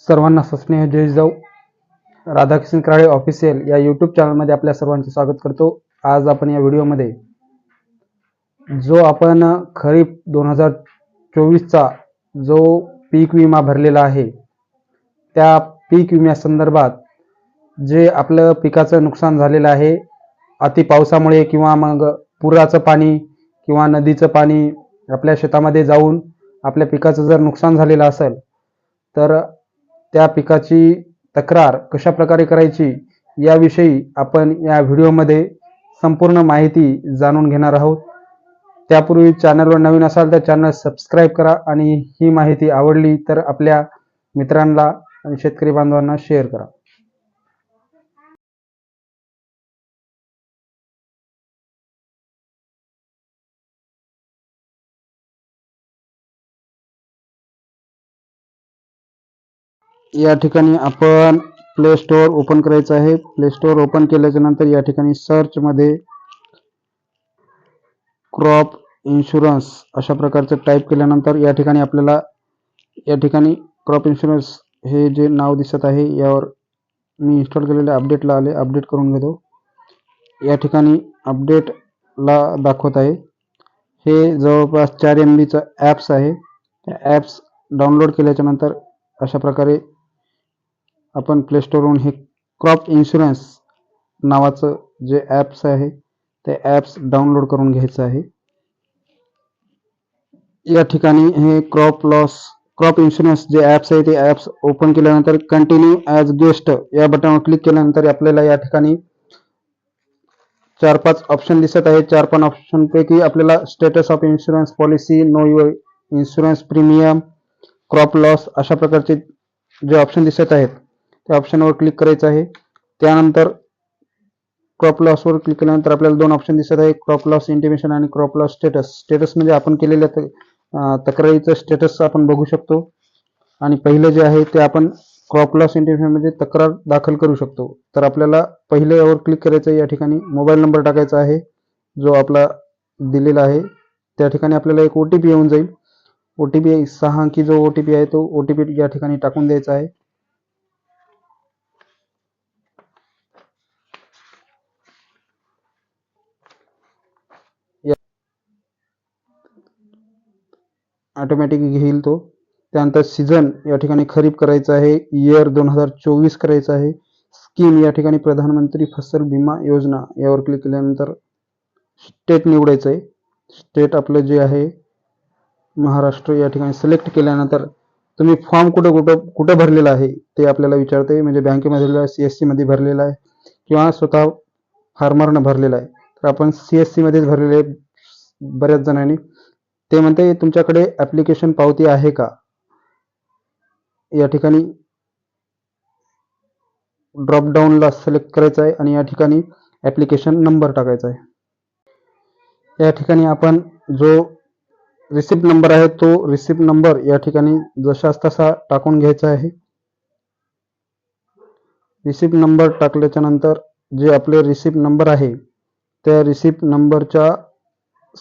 सर्वांना सस्नेह जय जाऊ. राधाकृष्ण कराळे ऑफिशियल या यूट्यूब चॅनलमध्ये आपल्या सर्वांचे स्वागत करतो. आज आपण या व्हिडिओमध्ये जो आपण खरीप दोन हजार चोवीसचा जो पीक विमा भरलेला आहे त्या पीक विम्यासंदर्भात जे आपलं पिकाचं नुकसान झालेलं आहे अति पावसामुळे किंवा मग पुराचं पाणी किंवा नदीचं पाणी आपल्या शेतामध्ये जाऊन आपल्या पिकाचं जर नुकसान झालेलं असेल तर त्या पिकाची तक्रार कशा प्रकारे करायची याविषयी आपण या व्हिडिओमध्ये संपूर्ण माहिती जाणून घेणार आहोत. त्यापूर्वी चॅनलवर नवीन असाल तर चॅनल सबस्क्राईब करा आणि ही माहिती आवडली तर आपल्या मित्रांना आणि शेतकरी बांधवांना शेअर करा. या ठिकाणी आपण प्ले स्टोअर ओपन करायचं आहे. प्ले स्टोअर ओपन केल्याच्यानंतर या ठिकाणी सर्च मध्ये क्रॉप इन्शुरन्स अशा प्रकारचं टाईप केल्यानंतर या ठिकाणी आपल्याला या ठिकाणी क्रॉप इन्शुरन्स हे जे नाव दिसत आहे यावर मी इन्स्टॉल केलेल्या अपडेटला आले. अपडेट करून घेतो. या ठिकाणी अपडेटला दाखवत आहे. हे जवळपास चार एम बीचं ॲप्स आहे. त्या ॲप्स डाउनलोड केल्याच्यानंतर अशा प्रकारे आपण प्ले हे क्रॉप इन्शुरन्स नावाचं जे ॲप्स आहे ते ॲप्स डाउनलोड करून घ्यायचं आहे. या ठिकाणी हे क्रॉप लॉस क्रॉप इन्शुरन्स जे ॲप्स आहे ते ॲप्स ओपन केल्यानंतर कंटिन्यू ॲज गेस्ट या बटनवर क्लिक केल्यानंतर आपल्याला या ठिकाणी चार पाच ऑप्शन दिसत आहे चार पाच ऑप्शनपैकी आपल्याला status of insurance policy know your insurance premium crop loss अशा प्रकारचे जे ऑप्शन दिसत आहेत. त्या ऑप्शनवर क्लिक करायचं आहे. त्यानंतर क्रॉप लॉसवर क्लिक केल्यानंतर आपल्याला दोन ऑप्शन दिसत आहे. क्रॉप लॉस इंटिमेशन आणि क्रॉप लॉस स्टेटस स्टेटस म्हणजे आपण केलेल्या त- तक्रारीचं स्टेटस आपण बघू शकतो. आणि पहिलं जे आहे ते आपण क्रॉप लॉस इंटिमेशन म्हणजे तक्रार दाखल करू शकतो. तर आपल्याला पहिले यावर क्लिक करायचं आहे. या ठिकाणी मोबाईल नंबर टाकायचा आहे. जो आपला दिलेला आहे. त्या ठिकाणी आपल्याला एक ओ टी पी येऊन जाईल. ओ टी पी सहा अंकी जो ओ टी पी आहे तो ओ टी पी या ठिकाणी टाकून द्यायचा आहे. ऑटोमॅटिक घेईल तो. त्यानंतर सीझन या ठिकाणी खरीप करायचं आहे. इयर दोन हजार चोवीस करायचं आहे. स्कीम या ठिकाणी प्रधानमंत्री फसल विमा योजना यावर क्लिक केल्यानंतर स्टेट निवडायचं आहे. स्टेट आपलं जे आहे महाराष्ट्र या ठिकाणी सिलेक्ट केल्यानंतर तुम्ही फॉर्म कुठं कुठं कुठं भरलेला आहे ते आपल्याला विचारते म्हणजे बँकेमध्ये सी एस सीमध्ये भरलेला आहे किंवा स्वतः फार्मरनं भरलेला आहे. तर आपण सी एस सीमध्येच भरलेले आहे बऱ्याच जणांनी. ते म्हणते तुमच्याकडे ॲप्लिकेशन पावती आहे का? या ठिकाणी ड्रॉप डाऊनला सिलेक्ट करायचं आहे आणि या ठिकाणी ॲप्लिकेशन नंबर टाकायचा आहे. या ठिकाणी आपण जो रिसिप्ट नंबर आहे तो रिसिप्ट नंबर या ठिकाणी जशास तसा टाकून घ्यायचा आहे. रिसिप्ट नंबर टाकल्याच्या नंतर जे आपले रिसिप्ट नंबर आहे त्या रिसिप्ट नंबरच्या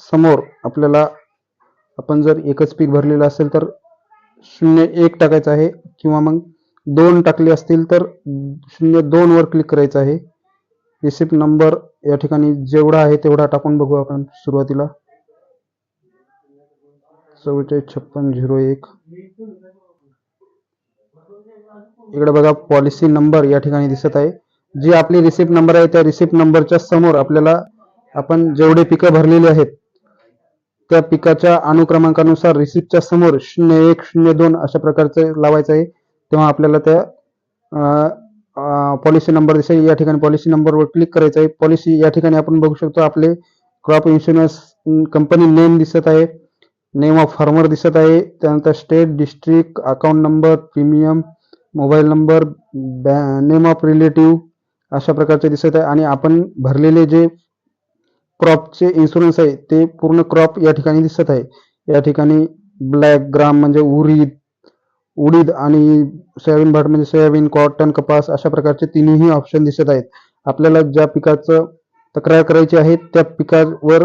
समोर आपल्याला आपण जर एकच पीक भरलेलं असेल तर शून्य एक टाकायचं आहे किंवा मग दोन टाकले असतील तर शून्य दोन वर क्लिक करायचं आहे. रिसिप्ट नंबर या ठिकाणी जेवढा आहे तेवढा टाकून बघू आपण सुरुवातीला. चव्वेचाळीस छप्पन झिरो एक. इकडे बघा पॉलिसी नंबर या ठिकाणी दिसत आहे. जी आपली रिसिप्ट नंबर आहे त्या रिसिप्ट नंबरच्या समोर आपल्याला आपण जेवढे पिकं भरलेली आहेत त्या पिकाच्या अनुक्रमांकानुसार रिसिप्टच्या समोर शून्य एक शून्य दोन अशा प्रकारचं लावायचं आहे. तेव्हा आपल्याला त्या पॉलिसी नंबर दिसेल. या ठिकाणी पॉलिसी नंबरवर क्लिक करायचं आहे. पॉलिसी या ठिकाणी आपण बघू शकतो आपले क्रॉप इन्शुरन्स कंपनी नेम दिसत आहे. नेम ऑफ फार्मर दिसत आहे. त्यानंतर state district account number premium mobile number name of relative अशा प्रकारचे दिसत आहे. आणि आपण भरलेले जे क्रॉपचे इन्शुरन्स आहे ते पूर्ण क्रॉप या ठिकाणी दिसत आहे. या ठिकाणी ब्लॅक ग्राम म्हणजे उरीद उडीद आणि सोयाबीन भाट म्हणजे सोयाबीन कॉटन कपास अशा प्रकारचे तिन्ही ऑप्शन दिसत आहेत. आपल्याला ज्या पिकाचं तक्रार करायची आहे त्या पिकावर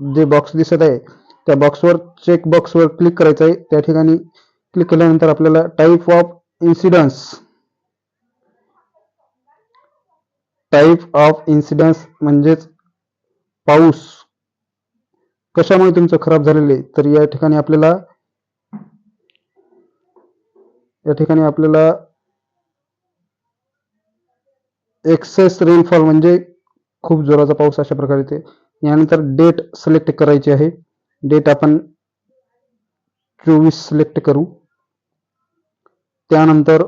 जे बॉक्स दिसत आहे त्या बॉक्सवर चेक बॉक्सवर क्लिक करायचं आहे. त्या ठिकाणी क्लिक केल्यानंतर आपल्याला type of incidence type of incidence म्हणजेच पाऊस कशामुळे तुमचं खराब झालेले? तर या ठिकाणी आपल्याला या ठिकाणी आपल्याला एक्सेस रेनफॉल म्हणजे खूप जोराचा पाऊस अशा प्रकारे ते यानंतर डेट सिलेक्ट करायची आहे. डेट आपण चोवीस सिलेक्ट करू. त्यानंतर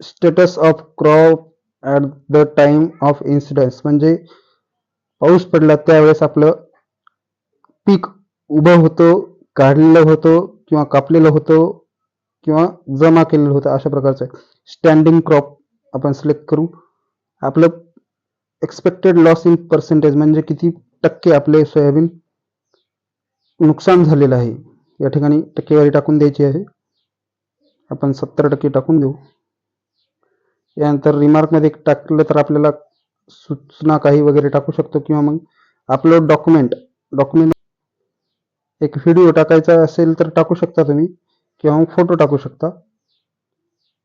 status of crop at the time of incidence म्हणजे पाऊस पडला त्यावेळेस आपलं पीक उभं होतं काढलेलं होतं किंवा कापलेलं होतं किंवा जमा केलेलं होतं अशा प्रकारचं स्टँडिंग क्रॉप आपण सिलेक्ट करू. आपलं एक्सपेक्टेड लॉस इन पर्सेंटेज म्हणजे किती टक्के आपले सोयाबीन नुकसान झालेलं आहे. या ठिकाणी टक्केवारी टाकून द्यायची आहे. आपण सत्तर टक्के टाकून देऊ. यानंतर रिमार्कमध्ये टाकलं तर आपल्याला सूचना काही वगैरे टाकू शकतो किंवा मग अपलोड डॉक्युमेंट डॉक्युमेंट एक व्हिडिओ टाकायचा असेल तर टाकू शकता तुम्ही किंवा मग फोटो टाकू शकता.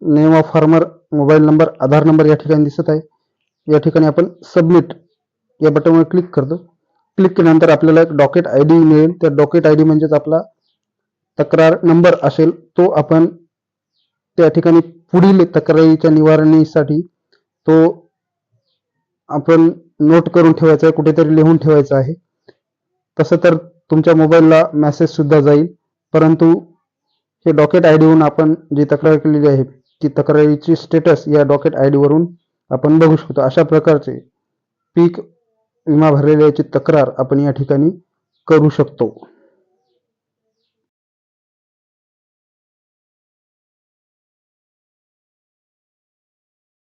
Name of farmer mobile number Aadhaar number या ठिकाणी दिसत आहे. या ठिकाणी आपण सबमिट या बटनवर क्लिक करतो. क्लिक केल्यानंतर आपल्याला एक डॉकेट आय डी मिळेल. त्या डॉकेट आय डी म्हणजेच आपला तक्रार नंबर असेल तो आपण त्या ठिकाणी पुढील तक्रारीच्या निवारणीसाठी तो आपण नोट करून ठेवायचं आहे कुठेतरी लिहून ठेवायचं आहे. तसं तर तुमच्या मोबाईलला मेसेज सुद्धा जाईल. परंतु हे डॉकेट आय डीवरून आपण जी तक्रार केलेली आहे ती तक्रारीची स्टेटस या डॉकेट आय डीवरून आपण बघू शकतो. अशा प्रकारचे पीक विमा भरलेल्याची तक्रार आपण या ठिकाणी करू शकतो.